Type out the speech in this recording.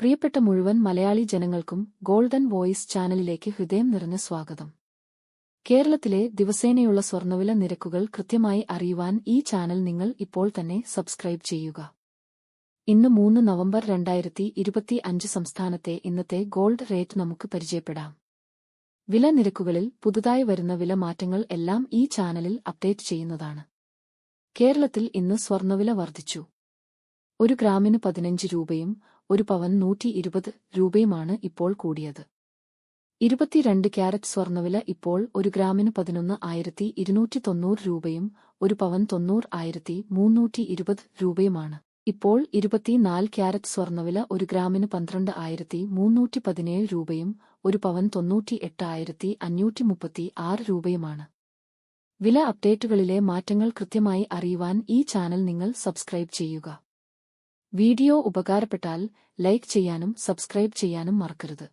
പ്രിയപ്പെട്ട മുഴുവൻ മലയാളി ജനങ്ങൾക്കും ഗോൾഡൻ വോയിസ് ചാനലിലേക്ക് ഹൃദയം നിറഞ്ഞ സ്വാഗതം. കേരളത്തിലെ ദിവസേനയുള്ള സ്വർണവില നിരക്കുകൾ കൃത്യമായി അറിയുവാൻ ഈ ചാനൽ നിങ്ങൾ ഇപ്പോൾ തന്നെ സബ്സ്ക്രൈബ് ചെയ്യുക. ഇന്ന് മൂന്ന് നവംബർ രണ്ടായിരത്തി ഇരുപത്തി അഞ്ച് സംസ്ഥാനത്തെ ഇന്നത്തെ ഗോൾഡ് റേറ്റ് നമുക്ക് പരിചയപ്പെടാം. വില നിരക്കുകളിൽ പുതുതായി വരുന്ന വില മാറ്റങ്ങൾ എല്ലാം ഈ ചാനലിൽ അപ്ഡേറ്റ് ചെയ്യുന്നതാണ്. കേരളത്തിൽ ഇന്ന് സ്വർണവില വർദ്ധിച്ചു. ഒരു ഗ്രാമിന് പതിനഞ്ച് രൂപയും ഒരു പവൻ നൂറ്റി ഇരുപത് രൂപയുമാണ് ഇപ്പോൾ കൂടിയത്. ഇരുപത്തിരണ്ട് ക്യാരറ്റ് സ്വർണവില ഇപ്പോൾ ഒരു ഗ്രാമിന് പതിനൊന്ന് ആയിരത്തി ഇരുന്നൂറ്റി തൊണ്ണൂറ് രൂപയും ഒരു പവൻ തൊണ്ണൂറ് ആയിരത്തി മുന്നൂറ്റി ഇരുപത് രൂപയുമാണ്. ഇപ്പോൾ ഇരുപത്തിനാല് ക്യാരറ്റ് സ്വർണവില ഒരു ഗ്രാമിന് പന്ത്രണ്ട് ആയിരത്തി മുന്നൂറ്റി പതിനേഴ് രൂപയും ഒരു പവൻ തൊണ്ണൂറ്റി എട്ടായിരത്തി അഞ്ഞൂറ്റി മുപ്പത്തി ആറ് രൂപയുമാണ്. വില അപ്ഡേറ്റുകളിലെ മാറ്റങ്ങൾ കൃത്യമായി അറിയുവാൻ ഈ ചാനൽ നിങ്ങൾ സബ്സ്ക്രൈബ് ചെയ്യുക. വീഡിയോ ഉപകാരപ്പെട്ടാൽ ലൈക്ക് ചെയ്യാനും സബ്സ്ക്രൈബ് ചെയ്യാനും മറക്കരുത്